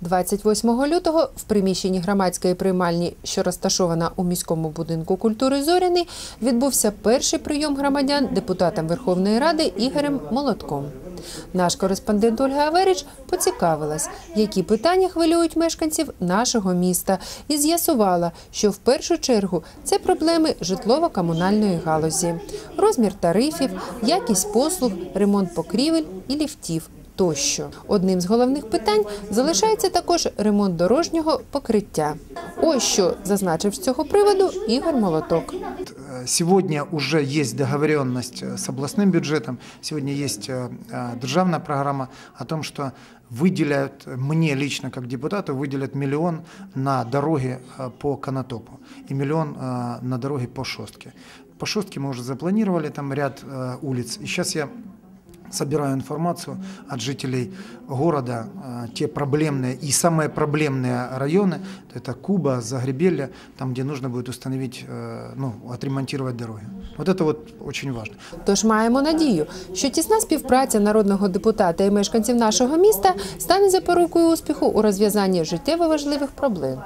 28 лютого в приміщенні громадської приймальні, що розташована у міському будинку культури Зоряний, відбувся перший прийом громадян депутатам Верховної Ради Ігорем Молотком. Наш кореспондент Ольга Аверич поцікавилась, які питання хвилюють мешканців нашого міста, і з'ясувала, що в першу чергу це проблеми житлово-комунальної галузі, розмір тарифів, якість послуг, ремонт покрівель і ліфтів Тощо одним з головних питань залишається також ремонт дорожнього покриття. Ось що зазначив з цього приводу Ігор Молоток. Э, Сегодня уже есть договоренность э, с областным бюджетом, сегодня есть э, э, державная программа о том, что выделяют, мне лично как депутату, выделят миллион на дороги э, по Конотопу и миллион э, на дороги по Шостке. По Шостке мы уже запланировали там ряд э, улиц, и сейчас я собираю информацию от жителей города, э, те проблемные и самые проблемные районы, это Куба, Загребелье, там, где нужно будет установить, э, ну, отремонтировать дороги. Вот это вот очень важно. Тож маємо надію, що тісна співпраця народного депутата і мешканців нашого міста стане запорукою успіху у розв'язанні життєво важливих проблем.